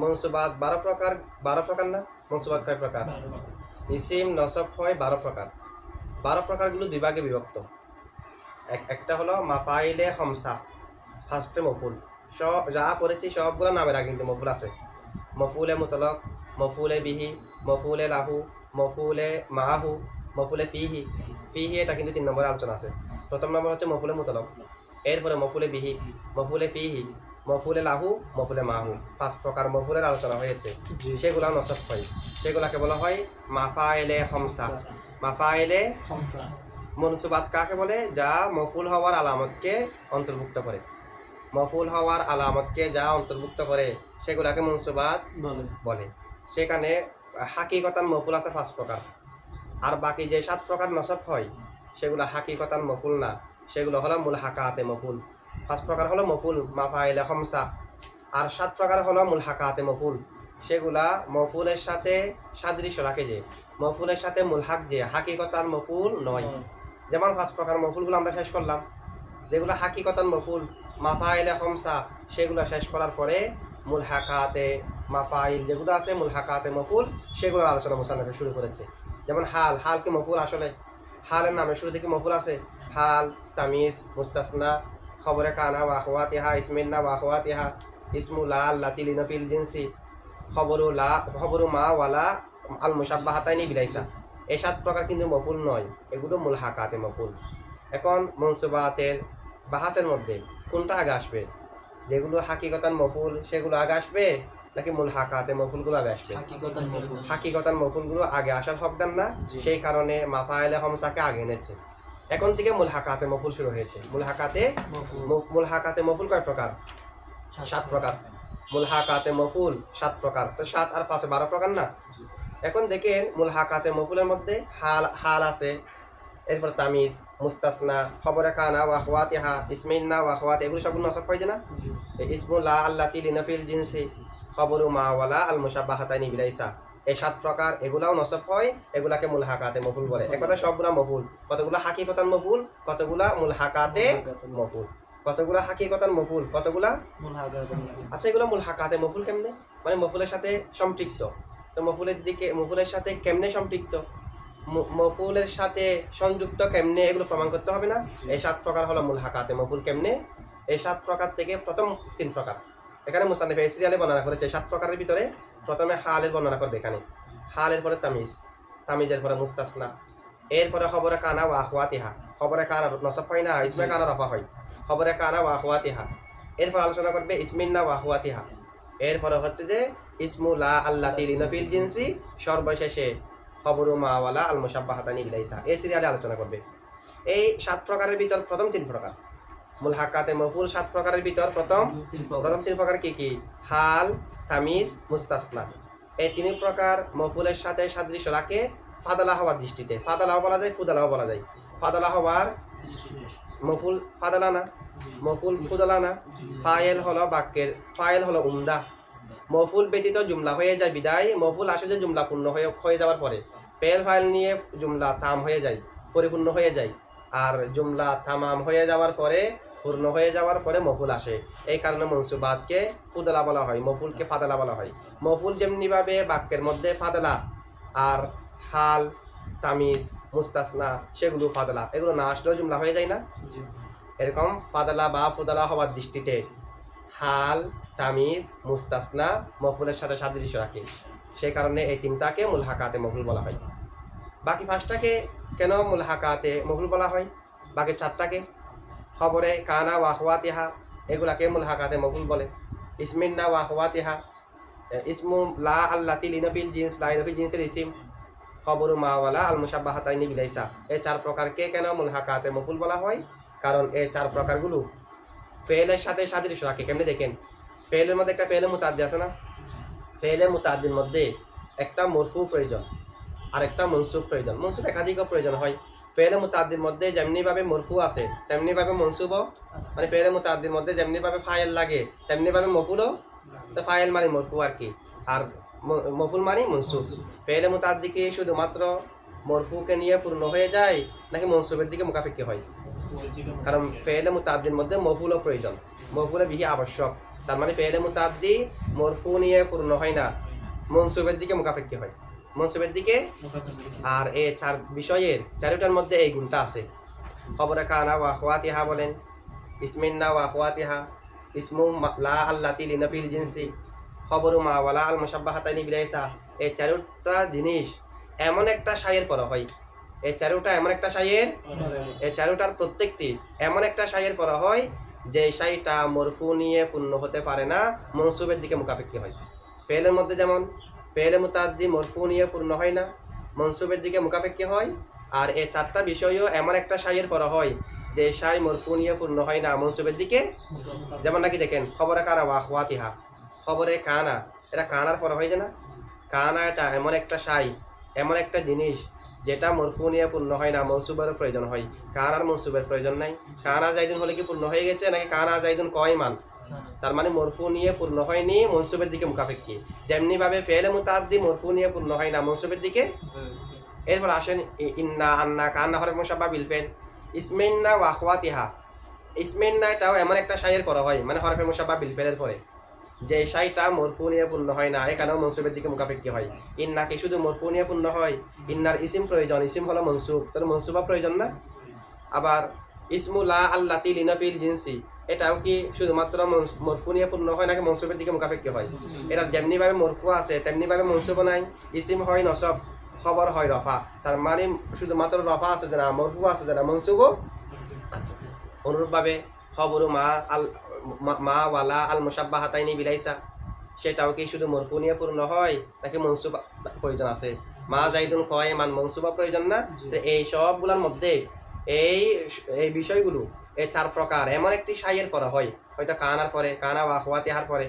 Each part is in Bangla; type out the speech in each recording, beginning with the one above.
মনসুবাত বারো প্রকার বারো প্রকার না? মনসুবাত কয় প্রকার? ইসিম নসব হয় বারো প্রকার। বারো প্রকারগুলো দুই ভাগে বিভক্ত। এক একটা হলো মাফাইলে হমসা ফার্স্টে মফুল। সব যা পড়েছি সবগুলো নামের আগে কিন্তু মফুল আছে। মফুলে মুতলক মফুলে বিহি মফুলে লাহু মফুলে মাহু মফুলে ফিহি। ফিহি এটা কিন্তু তিন নম্বরে আলোচনা আছে। প্রথম নম্বর হচ্ছে মফুলে মুতলক। এরপরে মফুলে বিহি মফুলে ফিহি মফুলে লাহু মফুলে মাহু। পাঁচ প্রকার মফুলের আলোচনা হয়েছে। সেগুলা নসব হয়। সেগুলাকে বলা হয় মাফাইলে খমসা। মাফাইলে খমসা। মনসুবাত কাকে বলে? যা মফুল হওয়ার আলামতকে অন্তর্ভুক্ত করে। মফুল হওয়ার আলামতকে যা অন্তর্ভুক্ত করে সেগুলাকে মনসুবাত বলে। বলে। সেখানে হাকিকতান মফুল আছে পাঁচ প্রকার। আর বাকি যে সাত প্রকার নসব হয় সেগুলো হাকিকতান মফুল না। সেগুলো হলো মূল হাকাতে মফুল। পাঁচ প্রকার হলো মফুল মাফাইলে খমসা। আর সাত প্রকার হলো মূল হাকাতে মফুল। সেগুলা মফুলের সাথে সাদৃশ্য রাখে যে মফুলের সাথে মূল হাক যে হাকিকতান মফুল নয়। যেমন পাঁচ প্রকার মফুলগুলো আমরা শেষ করলাম। যেগুলো হাকিকতান মফুল মাফাইলে খমসা সেগুলো শেষ করার পরে মূল হাকাতে মাফাইল যেগুলো আছে মূল হাকাতে মফুল সেগুলোর আলোচনা মোসান্নফে শুরু করেছে। যেমন হাল হাল কি মফুল আসলে? হালের নামে শুরু থেকে মফুল আছে হাল তামিজ মুস্তাসনা খবরে কানা ওয়াহওয়াতিহা ইসমিন্না ওয়াহওয়াতিহা ইসমু লা আল্লাতি লিনফিল জিনসি খবরু লা খবরু মা ওয়ালা আল মুসাব্বাহাতাইনি বিলাইসা এই সাত প্রকার কিন্তু মফুল নয়। এগুলো মূল হাকাতে মফুল। এখন মনসুবাতের বাহাসের মধ্যে কোনটা আগে আসবে? যেগুলো হাকিকতান মফুল সেগুলো আগে আসবে? নাকি মূল হাকাতে মফুলগুলো আগে আসবে? হাকিকতান মফুল। হাকিকতান মফুলগুলো আগে আসার হকদান না। সেই কারণে মাফা মাফায়েলে হমসাকে আগে এনেছে। এখন থেকে মূল হাকাতে মফুল শুরু হয়েছে। মূল হাকাতে মূল হাকাতে মফুল কয় প্রকার? সাত। প্রকার। মূল হাকাতে মফুল সাত প্রকার। তো সাত আর পাঁচে বারো প্রকার না? এখন দেখেন মূল হাকাতে মফুলের মধ্যে হাল হাল আছে। এরপর তামিজ মুস্তাসনা খবরে কানা ওয়াহওয়াতিহা ইসমিন্না ওয়াহওয়াত এগুলো সবগুলো নসব পাই না। ইসমুল্লাহ আল্লাহ লিনফিল জিনসি। খবরু মাওয়ালা আল মুসাবাহাতাইনি বিলাইসা। এই সাত প্রকার এগুলাও নসব হয় এগুলাকে মূল হাকাতে মফুল বলে। এক কথা সবগুলা মফুল। কতগুলা হাকিকতান মফুল কতগুলা মূল হাকাতে মফুল। কতগুলা হাকিকতান মফুল কতগুলা? আচ্ছা এগুলো মূল হাকাতে মফুল কেমনে? মানে মফুলের সাথে সম্পৃক্ত। তো মফুলের দিকে মফুলের সাথে কেমনে সম্পৃক্ত? মফুলের সাথে সংযুক্ত কেমনে এগুলো প্রমাণ করতে হবে না? এই সাত প্রকার হলো মূল হাকাতে মফুল কেমনে? এই সাত প্রকার থেকে প্রথম তিন প্রকার। এখানে মুসানিফ সিরিয়ালে বর্ণনা করেছে সাত প্রকারের ভিতরে প্রথমে হালের বর্ণনা করবে এখানে। হালের পরে তামিজ তামিজের পরে মুস্তাসনা এরপরে খবরে কানা ওয়া আখওয়াতিহা খবরে কানা নসব হয় না ইসমে কানা রফা হয়। খবরে কানা ওয়া আখওয়াতিহা এরপর আলোচনা করবে ইসমিন্না ওয়া আখওয়াতিহা। এরপরে হচ্ছে যে ইসমু লা আল্লাতি লিনফিল জিনসি সর্বশেষে খবরু মাওয়ালা আল মুসাব্বাহাতানি ইলাইসা। এই সিরিয়ালে আলোচনা করবে। এই সাত প্রকারের ভিতর প্রথম তিন প্রকার। মূল হাক্কাতে মফুল সাত প্রকারের ভিতর প্রথম প্রথম তিন প্রকার কি কি? হাল, তামিজ, মুস্তাসনা। এই তিন প্রকার মফুলের সাথে সাদৃশ্য রাখে ফাদালা হওয়ার দৃষ্টিতে। ফাদালাও বলা যায়, ফুদালাও বলা যায়। ফাদালা হওয়ার মফুল ফাদালা না? মফুল ফুদালা না? ফায়েল হলো বাক্যের, ফায়েল হলো উমদা। মফুল ব্যতীত জুমলা হয়ে যায়, বিদায়। মফুল আসে যে জুমলা পূর্ণ হয়ে হয়ে যাওয়ার পরে। ফেল ফাইল নিয়ে জুমলা তাম হয়ে যায়, পরিপূর্ণ হয়ে যায়। আর জুমলা তামাম হয়ে যাওয়ার পরে পূর্ণ হয়ে যাওয়ার পরে মফুল আসে। এই কারণে মনসুবাদকে ফুদলা বলা হয় মফুলকে ফাদলা বলা হয়। মফুল যেমনিভাবে বাক্যের মধ্যে ফাদলা আর হাল তামিজ মুস্তাসনা সেগুলো ফাদলা এগুলো না আসলেও জুমলা হয়ে যায় না। এরকম ফাদলা বা ফুদলা হওয়ার দৃষ্টিতে হাল তামিজ মুস্তাসনা মফুলের সাথে সাদৃশ্য রাখে। সেই কারণে এই তিনটাকে মূল হাকাতে মফুল বলা হয়। বাকি পাঁচটাকে কেন মূল হাকাতে মফুল বলা হয়? বাকি চারটাকে। খবরে কানা ওয়াহওয়াতিহা এগুলাকে মূল হাকাতে মফুল বলে ইসমিন্না এ, ইসমু লা আল্লাতি লিনফিল জিন্স লা ইনফিল জিন্সের ইসিম। খবরু মাওয়ালা আল মুসাব্বাহাতাইনি বিলাইসা। এই চার প্রকারকে কেন মূল হাকাতে মফুল বলা হয়? কারণ এই চার প্রকারগুলো। ফেলের সাথে সাদৃশ্য রাখে কেমনি দেখেন? ফেলের মধ্যে একটা ফেলের মুতাদ্দি আছে না? ফেলে মুতাদ্দির মধ্যে একটা মরফু প্রয়োজন। আর একটা মনসুব প্রয়োজন। মনসুব একাধিকও প্রয়োজন হয়। ফেলে মুতাদ্দির মধ্যে যেমনিভাবে মরফু আছে তেমনিভাবে মনসুবও মানে ফেলে মুতাদ্দির মধ্যে যেমনিভাবে ফাইল লাগে তেমনিভাবে মফুলও তো ফাইল মানে মরফু আর কি। আর মফুল মানে মনসুব ফেলে মুতাদ্দিকে শুধুমাত্র মরফুকে নিয়ে পূর্ণ হয়ে যায় নাকি মনসুবের দিকে মুখাফিকি হয়? কারণ ফেলে মুতাদ্দির মধ্যে মফুলও প্রয়োজন। মফুলে বিহি আবশ্যক। তার মানে ফেলে মুতাদ্দি মরফু নিয়ে পূর্ণ হয় না মনসুবের দিকে মুখাফিকি হয়। মনসুবের দিকে। আর এ চার বিষয়ের চারোটার মধ্যে এই গুণটা আছে। খবরে কানা ওয়া খোয়াতিহা বলেন, ইসমিন্না ওয়া খোয়াতিহা ইসমু লা আল্লাতি লিনফিল জিনসি, খবরু মা ওয়ালা আল মুসাব্বাহাতাইনি বিলাইসা। এই চারোটা জিনিস এমন একটা সায়ের পর হয়। এই চারোটা এমন একটা সায়ের এই চারোটার প্রত্যেকটি এমন একটা সাইয়ের পর হয় যে সাইটা মরফু নিয়ে পূর্ণ হতে পারে না মনসুবের দিকে মুখাফিকি হয়। ফেলের মধ্যে যেমন ফেলে মুতাদ্দি মরফু নিয়ে পূর্ণ হয় না। মনসুবের দিকে মুখাফিকি হয়। আর এই চারটা বিষয়ও এমন একটা সাইয়ের পড়া হয় যে সাই মরফু নিয়ে পূর্ণ হয় না মনসুবের দিকে। যেমন নাকি দেখেন, খবরে কারা ওয়া খোয়াতিহা খবরে কানা, এটা কানার পর হয় যে না? কানা এটা এমন একটা সাই এমন একটা জিনিস যেটা মরফু নিয়ে পূর্ণ হয় না, মনসুবেরও প্রয়োজন হয়। কানার মনসুবের প্রয়োজন নাই। কানা জাইদুন হলে কি পূর্ণ হয়ে গেছে নাকি কানা জাইদুন কয় মান তার মানে মরফু নিয়ে পূর্ণ হয়নি, মনসুবের দিকে মুখাফেক্কি যেমনি ভাবে ফেলে মুতাদ্দি মরফু নিয়ে পূর্ণ হয় না, মনসুবের দিকে এরপর আসেন ইন্না আন্না কান্না হরে মুসাব্বা বিলফেন ইসমেন্না ওয়াখওয়াতিহা ইসমেন্না এটাও এমন একটা সাইয়ের করা হয় মানে হরফে মুসাব্বা বিলফেলের পরে। যে সাইটা মরফু নিয়ে পূর্ণ হয় না, এখানেও মনসুবের দিকে মুখাফেক্কি হয়। ইন্না কি শুধু মরফু নিয়ে পূর্ণ হয়? ইন্নার ইসিম প্রয়োজন, ইসিম হলো মনসুব। তাহলে মনসুবা প্রয়োজন না? আবার ইসমুলা আল্লাতি লিনফিল জিনসি। এটাও কি শুধুমাত্র মরফু নিয়ে পূর্ণ হয় নাকি মনসুবের দিকে মুখাফেক্কি হয়? এটা যেমনিভাবে মরফু আছে, তেমনিভাবে মনসুব নাই, ইসিম হয় নসব, খবর হয় রফা। তার মানে শুধুমাত্র রফা আছে যে না মরফু আছে যে না মনসুবও অনুরূপভাবে খবরু মা আল মা- ওয়ালা আল মুসাব্বা হাতাইনি বিলাইসা। সেটাও কি শুধু মরফু নিয়ে পূর্ণ হয় নাকি মনসুবা প্রয়োজন আছে? মা জাইদুন কয়, মান মনসুবা প্রয়োজন না? এই সবগুলোর মধ্যে এই এই বিষয়গুলো এই চার প্রকার। এমন একটি সাইয়ের পরে হয়, হয়তো কানার পরে, কানা ওয়া খোয়াতিহার পরে,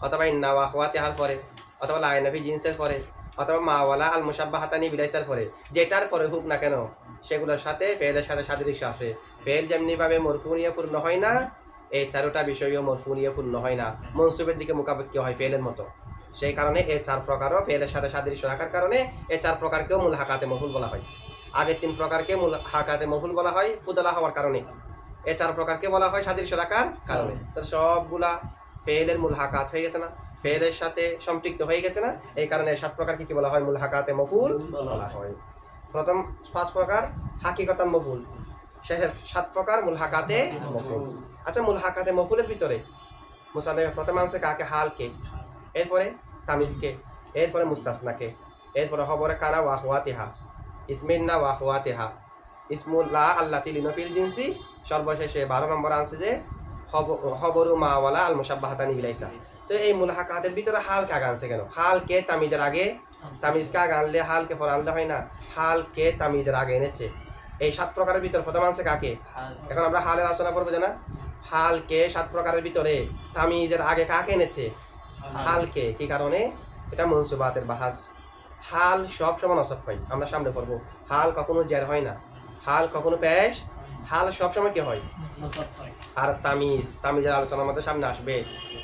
অথবা ইন্না ওয়া খোয়াতিহার পরে, অথবা লাইনফি জিন্সের পরে, অথবা মাওয়ালা আল মুসাব্বা হাতানি বিলাইসার পরে। যেটার পরে হোক না কেন, সেগুলোর সাথে ফেলের সাথে সাদৃশ্য আছে। ফেল যেমনিভাবে মরফু নিয়ে পূর্ণ হয় না এই চারোটা বিষয়ও মরফু নিয়ে পূর্ণ হয় না। মনসুবের দিকে মোকাবেকি হয় ফেলের মতো। সেই কারণে এই চার প্রকারও ফেলের সাথে সাদৃশ্য রাখার কারণে এই চার প্রকারকেও মূল হাকাতে মহুল বলা হয়। আগের তিন প্রকারকে মূল হাকাতে মহুল বলা হয়, ফুদলা হওয়ার কারণে। এই চার প্রকারকে বলা হয়? সাদৃশ্য রাখার কারণে। তো সবগুলা ফেলের মূল হাকাত হয়ে গেছে না? ফেলের সাথে সম্পৃক্ত হয়ে গেছে না? এই কারণে সাত প্রকারকে কি বলা হয়? মূল হাকাতে মফুল বলা হয়। প্রথম পাঁচ প্রকার হাকিকতান মফুল। শেষের সাত প্রকার মূল হাকাতে মফুল। আচ্ছা মূল হাকাতে মফুলের ভিতরে মুসানে প্রথম আনছে কাকে? হালকে। এরপরে তামিজকে। এরপরে মুস্তাসনাকে। এরপরে খবরে কারা? ওয়া হুয়াতিহা ইসমিন্না ওয়া হুয়াতিহা ইসমুল্লাহ আল্লাহ লিনফিল জিনসি, সর্বশেষে বারো নম্বর আনছে যে খবরু মাওয়ালা আল মুসাব্বাহাতানি বিলাইসা তো এই মূল হাকাতের ভিতরে হাল কাগ আনছে কেন? হালকে তামিজের আগে? তামিজ কাগ আনলে হালকে পরে আনলে হয় না? হালকে তামিজের আগে এনেছে। এই সাত প্রকারের ভিতরে প্রথম আনছে কাকে? এখন আমরা হালের আলোচনা করব যে না হালকে সাত প্রকারের ভিতরে, তামিজের আগে কাকে এনেছে? হালকে কি। কারণে? এটা মনসুবাতের বাহাস। হাল সব সময় নসব হয়। আমরা সামনে পড়ব। হাল কখনো জের হয় না। হাল কখনো পেশ? হাল সব সময় কি হয়? আর তামিজ, তামিজের আলোচনা আমাদের সামনে আসবে।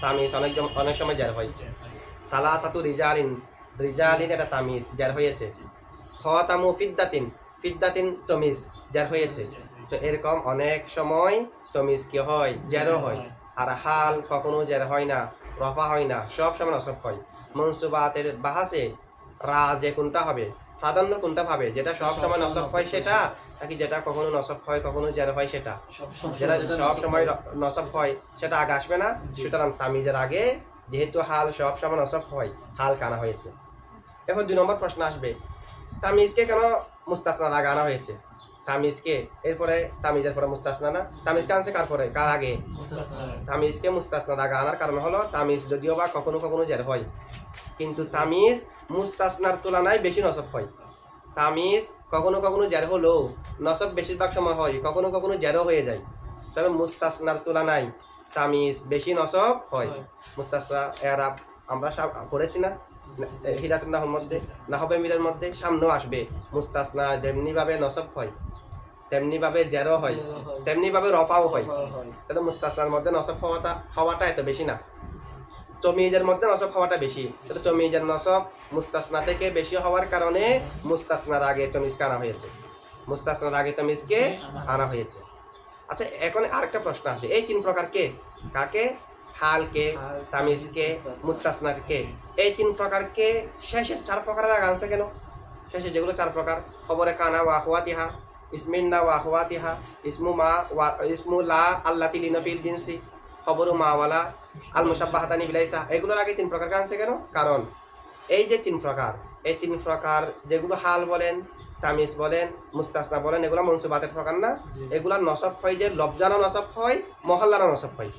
তামিজ অনেক অনেক সময় জের হয়। তালা সাতু রিজালিন রিজালিন এটা তামিজ, জের হয়েছে। খতামু ফিদ্দাতিন ফিদ্দাতিন তমিজ, জের হয়েছে। তো এরকম অনেক সময় তমিজ কি হয়? জেরও হয়। আর হাল কখনো জের হয় না, রফা হয় না সব সময় নসব হয়। মনসুবাতের বাহাসে রা যে কোনটা হবে? প্রাধান্য কোনটা পাবে যেটা সব সময় নসব হয় সেটা নাকি যেটা কখনো নসব হয় কখনো জের হয় সেটা? যেটা সব সময় নসব হয় সেটা আগে আসবে না। সুতরাং তামিজের আগে যেহেতু হাল সব সময় নসব হয় হাল কানা হয়েছে। এখন দুই নম্বর প্রশ্ন আসবে তামিজকে কেন মুস্তাসনার আগে আনা হয়েছে? তামিজকে এরপরে তামিজের পরে মুস্তাসনা না? তামিজকে আনছে কার পরে? কার আগে? তামিজকে মুস্তাসনার আগে আনার কারণ হলো তামিজ যদিও বা কখনো কখনো জের হয়। কিন্তু তামিজ মুস্তাসনার তুলনায় বেশি নসব হয়। তামিজ কখনো কখনো জের হলেও নসব বেশিরভাগ সময় হয় কখনো কখনো জেরও হয়ে যায়। তবে মুস্তাসনার তুলনায় তামিজ বেশি নসব হয়। মুস্তাসনা এরাব আমরা সব পড়েছি না হিরাতুল নাহর মধ্যে নাহবে মিলের মধ্যে সামনেও আসবে। মুস্তাসনা যেমনিভাবে নসব হয় তেমনিভাবে জেরো হয় তেমনিভাবে রফাও হয়। তাহলে মুস্তাসনার মধ্যে নসব হওয়াটা হওয়াটা এত বেশি না। তমিজের মধ্যে নসব হওয়াটা বেশি। তমিজের নসব মুস্তাসনা থেকে বেশি হওয়ার কারণে মুস্তাসনার আগে তমিজকে আনা হয়েছে। মুস্তাসনার আগে তমিজকে আনা হয়েছে। আচ্ছা এখন আরেকটা প্রশ্ন আসে। এই তিন প্রকার কে? কাকে? হালকে হাল, তামিজকে মুস্তাসনা। মুস্তাসনারকে। এই তিন প্রকারকে শেষের চার প্রকারের আগে আনছে কেন? শেষে যেগুলো চার প্রকার। খবরে কানা ওয়া আখওয়াতিহা ইসমিন্না ওয়া আখওয়াতিহা ইসমু মা ওয়া ইসমু লা আল্লাতি লিনফিল জিনসি। খবরু মা ওয়ালা আল মুসাব্বাহাতানি বিলাইসা এগুলোর আগে তিন প্রকার আনছে কেন? কারণ এই যে তিন প্রকার এই তিন প্রকার যেগুলো হাল বলেন তামিজ বলেন মুস্তাসনা বলেন এগুলো মনসুবাতের প্রকার না। জি। এগুলার নসব হয় যে লবজানো নসব হয় মহল্লানো নসব হয়।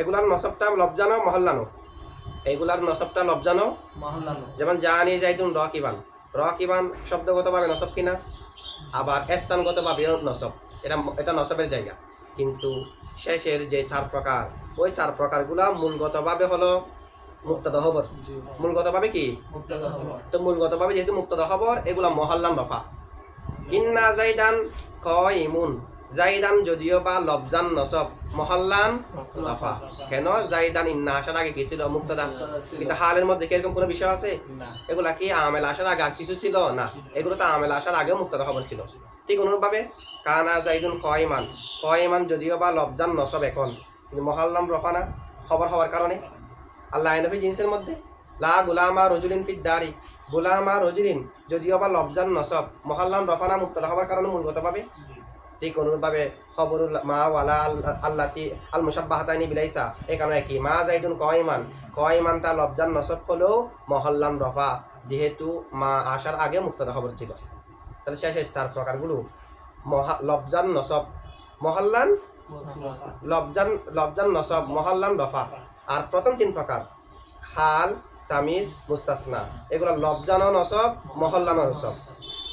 এগুলার নসবটা লবজানো মহল্লানো। এগুলার নসবটা লবজানো মহল্লানো। যেমন জানি যাইতুন র কিবান র কিবান শব্দগতভাবে নসব কিনা? আবার স্থানগতভাবেও নসব। এটা এটা নসবের জায়গা। কিন্তু শেষের যে চার প্রকার ওই চার প্রকারগুলা মূলগতভাবে হলো মুক্তদ খবর মূলগতভাবে কি? তো মূলগতভাবে যেহেতু মুক্তদ খবর এগুলা মহল্লান রফা। ইন্না জাইদান কয় ইমুন জাইদান যদিও বা লবজান নসব। মহল্লান রফা কেন? জাইদান ইন্না আসার আগে কি ছিল? মুক্তদা কিন্তু হালের মধ্যে কি এরকম কোনো বিষয় আছে? এগুলা কি আমেল আসার আগে আর কিছু ছিল? না। এগুলো তো আমেল আসার আগেও মুক্তদা খবর ছিল। ঠিক অনুরূপভাবে কানা জাইদুন কয়মান। কয়মান যদিও বা লবজান নসব এখন। কিন্তু মহল্লাম রফানা। খবর হওয়ার কারণে। আল্লাহ নবী জিন্সের মধ্যে লা গুলামা রজুলিন ফিদ্দারি গুলামা রজুলিন যদিও বা লবজান নসব। মহল্লাম রফানা মুক্তদা হওয়ার কারণে মূলগতভাবে ঠিক অনুরূপভাবে খবরুল মা ওয়ালা আল্লাতি আল মুসাব্বাহাতাইনি বিলাইসা। এই কারণে কি? মা জাইদুন কয়মান? কয়মানটা লবজান নসব হলেও মহল্লান রফা, যেহেতু মা আসার আগে মুক্তদা খবর ছিল। তাহলে শেষ চার প্রকারগুলো। মহা লবজান নসব, মহল্লান লবজান লবজান নসব, মহল্লান রফা। আর প্রথম তিন প্রকার, হাল, তামিজ, মুস্তাসনা। এগুলো লবজানো নসব, মহল্লানো নসব।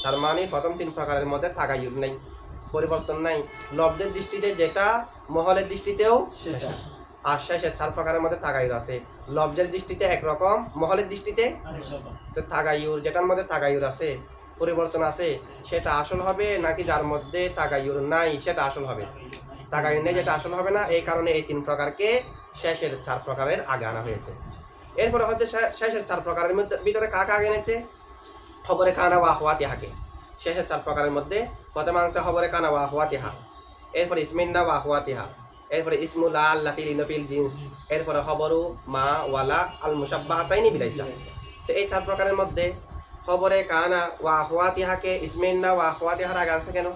তার মানে প্রথম তিন প্রকারের মধ্যে তাগায়ুর নেই। পরিবর্তন নাই। লব্জের দৃষ্টিতে যেটা মহলের দৃষ্টিতেও আর শেষের চার প্রকারের মধ্যে তাগায়ুর আছে। লব্জের দৃষ্টিতে একরকম মহলের দৃষ্টিতে তো তাগায়ুর যেটার মধ্যে তাগায়ুর আছে পরিবর্তন আছে সেটা আসল হবে নাকি যার মধ্যে তাগায়ুর নাই সেটা আসল হবে। তাগায়ুর নেই যেটা আসল হবে না এই কারণে এই তিন প্রকারকে শেষের চার প্রকারের আগে আনা হয়েছে। এরপরে হচ্ছে শেষের চার প্রকারের মধ্যে ভিতরে কাকে আগে এনেছে? খবরে কানা ওয়া হওয়াতি হাকে। শেষের চার প্রকারের মধ্যে প্রথম আনছে খবরে কানা ওয়া হওয়াতি হা এরপরে ইসমিন্না ওয়া হওয়াতি হা এরপরে ইসমুল্লা আল্লাতিল ইনফিল জিন্স, এরপরে খবরু মা ওয়ালা আল মুসাব্বাহাতাইনি বিলাইসা। তো এই চার প্রকারের মধ্যে খবরে কানা ওয়া আখওয়াতিহাকে ইসমিন্না ওয়া আখওয়াতিহার আগে আনছে কেন?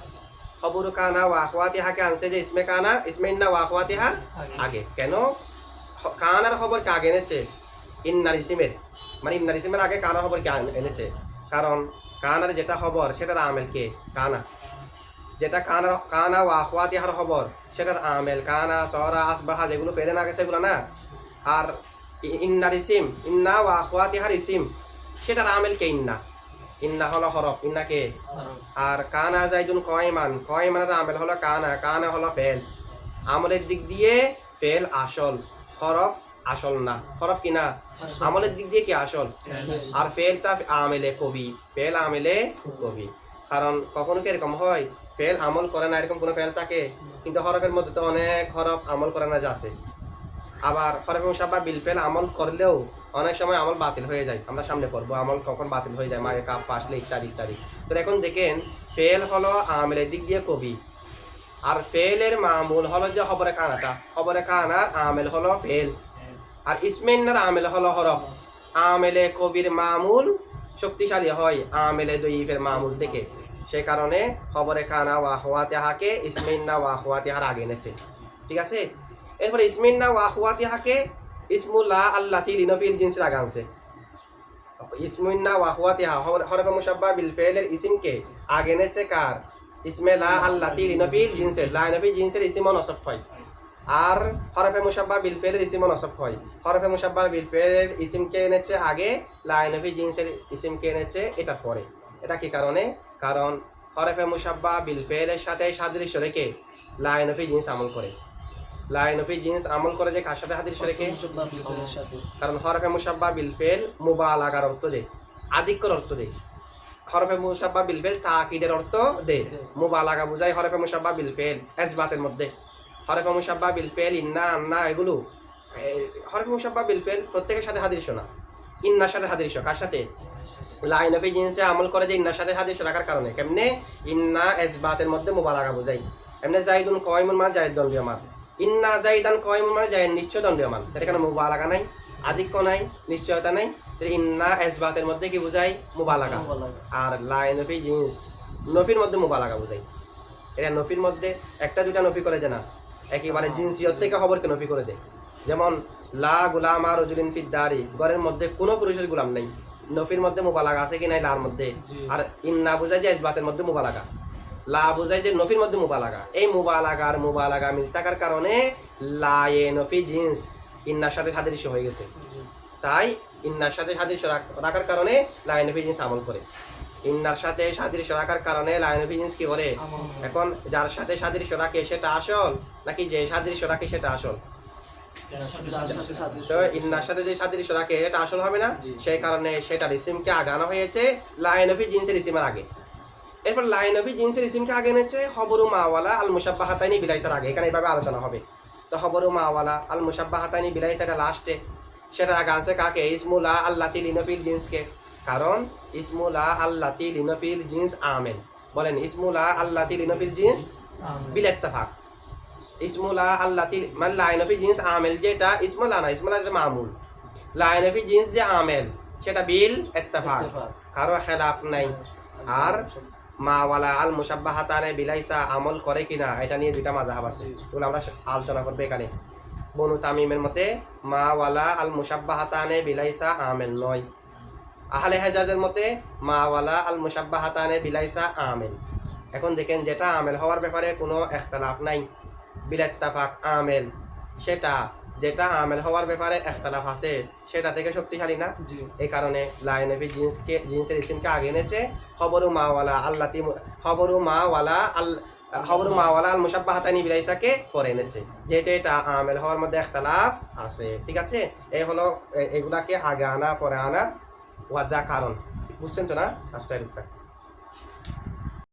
খবরু কানা ওয়া আখওয়াতিহাকে আনছে যে ইসমে কানা, ইসমিন্না ওয়া আখওয়াতিহার আগে। কেন? কানার খবরকে আগে এনেছে ইন্নার ইসিমের মানে ইন্নার ইসিমের আগে কানার খবরকে এনেছে। কারণ কানার যেটা খবর, সেটার আমেল কে? কানা। যেটা কানার, কানা ওয়া আখওয়াতিহার খবর, সেটার আমেল। কানা, সরা, আসবাহা যেগুলো ফেলে না গেছে না? আর ইন্নার ইসিম ইন্না ওয়া আখওয়াতিহার ইসিম সেটার আমেল কে ইন্না? ইন্না হলো হরফ, ইন্না কে? আর কানা যাইদুন কয়মান, কয়মানের আমেল হলো কানা কানা হলো ফেল। আমলের দিক দিয়ে ফেল আসল, হরফ আসল না? হরফ কি না? আমলের দিক দিয়ে কি আসল? আর ফেলটা আমেলে কবি। ফেল আমেলে কবি। কারণ কখনো কি এরকম হয়? ফেল আমল করে না এরকম কোনো ফেল থাকে? কিন্তু হরফের মধ্যে তো অনেক হরফ আমল করে না যা আছে। আবার হরফে মুসাব্বা বিল ফেল আমল করলেও অনেক সময় আমল বাতিল হয়ে যায়। আমরা সামনে করব আমল কখন বাতিল হয়ে যায়? মায়ের কাপ আসলে ইত্যাদি ইত্যাদি। তো এখন দেখেন ফেল হলো আমেলের দিক দিয়ে কবি। আর ফেলের মামুল হলো যে খবরে কানাটা। খবরে কানার আমেল হলো ফেল। আর ইসমেন্নার আমেল হলো হরফ। আমেলে কবির মামুল, শক্তিশালী হয় আমেলে দইফের মামুল থেকে। সে কারণে খবরে ওয়া হওয়াতে হাকে ইসমিন্না ওয়া হওয়াতে হার আগে এনেছে। ঠিক আছে? এরপরে ইসমিন্না ওয়া হওয়াতে হাকে ইসমুল্লাহ আল্লাহ লিনফিল জিন্সের আগে আনছে। ইসমিন্না ওয়া হওয়াতে হা হরফে মুসাব্বা বিল ফেলের ইসিমকে আগে এনেছে কার? ইসমে লা আল্লাহ লিনফিল জিন্সের। লা নফিল জিন্সের অসফ হয়। আর হরফে মুসাব্বা বিল ফেলের ইসিমন অসফ হয়। হরফে মুসাব্বা বিল ফেলের ইসিমকে এনেছে আগে লাইনফি জিন্সের ইসিমকে এনেছে এটার পরে। এটা কি কারণে? কারণ হরফে মুসাব্বা বিল ফেলের সাথে সাদৃশ্য রেখে লাইনফি জিন্স আমল করে। লাইনফি জিন্স আমল করে যে কার সাথে হাদিস রেখে? কারণ হরফে মুসাব্বা বিলফেল মুবালাগার অর্থ দেয় আধিক্যর অর্থ দেয় হরফে মুসাব্বা বিলফেল তাকিদের অর্থ দেয় মুবালাগা বুঝায় হরফে মুসাব্বা বিলফেল এসবাতের মধ্যে। হরফে মুসাব্বা বিলফেল ইন্না আন্না এগুলো। হরফে মুসাব্বা বিলফেল প্রত্যেকের সাথে হাদিস শোনা। ইন্নার সাথে হাদিস কার সাথে? লাইন অফ জিন্সে আমল করে যে ইন্নার সাথে হাদিস রাখার কারণে। কেমনে? ইন্না এসবাতের মধ্যে মুবালাগা বুঝাই। এমনি জাইদুন কয়মুন মানে জায়দ দণ্ডীয়মান ইন্না জাইদান কয়মুন মানে জায়দ নিশ্চয় দণ্ডীয়মান এটা কেন মুবালাগা নাই আধিক্য নাই নিশ্চয়তা নাই। ইন্না এসবাতের মধ্যে কি বুঝাই? মুবালাগা। মুবালাগা। আর লাইন অফ জিন্স নফির মধ্যে মুবালাগা বুঝাই। এটা নফির মধ্যে একটা দুইটা নফি করে যে না। একেবারে জিন্সিয়ত থেকে খবরকে নফি করে দেয়। যেমন লা গুলাম আর রজুলিন ফিদ্দারি ঘরের মধ্যে কোনো পুরুষের গুলাম নেই। নফির মধ্যে মুবালাগা আছে কি নাই? লার মধ্যে। আর ইন্না বোঝায় যে ইসবাতের মধ্যে মুবালাগা। লা বোঝায় যে নফির মধ্যে মুবালাগা। এই মুবালাগার মুবালাগা মিল থাকার কারণে লা এ নফি জিন্স ইন্নার সাথে সাদৃশ্য হয়ে গেছে। তাই ইন্নার সাথে সাদৃশ্য রাখ- রাখার কারণে লাইন অফ জিন্স আমল করে। ইন্নার সাথে সাদৃশ্য রাখার কারণে লাইন অফ জিন্স কি করে এখন যার সাথে সাদৃশ্য রাখে সেটা আসল নাকি যে সাদৃশ্য রাখে সেটা আসল? তো ইন্নার সাথে যে সাদৃশ্য রাখে এটা আসল হবে না? সেই কারণে সেটার ইসিমকে আগানো হয়েছে লাইন অফি জিন্সের ইসিমের আগে। এরপর লাইন অফি জিন্সের ইসিমকে আগে এনেছে খবরু মাওয়ালা আল মুসাব্বাহাতাইনি বিলাইসার আগে। এখানে আলোচনা হবে। তো খবরু মাওয়ালা আল মুসাব্বাহাতাইনি বিলাইসা এটা লাস্টে। সেটা আগে আনছে কাকে? ইসমুলা আল্লাতি লিনফিল জিন্সকে। কারণ ইসমুলা আল্লাতি লিনফিল জিন্স আমেল। বলেন ইসমুলা আল্লাতি লিনফিল জিন্স বিল ইত্তেফাক। ইসমুলা আল্লাতি মানে লাইনফি জিন্স আমেল যেটা ইসমুলা না ইসমুলা যেটা মামুল। লাইনফি জিন্স যে আমেল সেটা বিল ইত্তেফাক। কারও খেলাফ নাই। আর মাওয়ালা আল মুসাব্বাহাতানে বিলাইসা আমল করে কিনা এটা নিয়ে দুইটা মাজাহাব আছে। এগুলো আমরা আলোচনা করব এখানে। বনু তামিমের মতে মাওয়ালা আল মুসাব্বাহাতানে বিলাইসা আমেল নয়। আহলে হেজাজের মতে মাওয়ালা আল মুসাব্বাহাতানে বিলাইসা আমেল। এখন দেখেন যেটা আমেল হওয়ার ব্যাপারে কোনো এখতালাফ নাই। বিলাত্তাফাক আমেল সেটা যেটা আমেল হওয়ার ব্যাপারে এখতালাফ আছে সেটা থেকে শক্তিশালী না? এই কারণে লাইনফি জিন্সকে জিন্সের ইসিমকে আগে এনেছে। খবরু মাওয়ালা আল্লাতি খবরু মাওয়ালা আল খবরু মাওয়ালা আল মুসাব্বাহাতানি বিলাইসাকে করে এনেছে। যেহেতু এটা আমেল হওয়ার মধ্যে এখতালাফ আছে ঠিক আছে? এই হলো এগুলাকে আগে আনা পরে আনার ওয়া যা কারণ। বুঝছেন তো না? আচ্ছা এরকম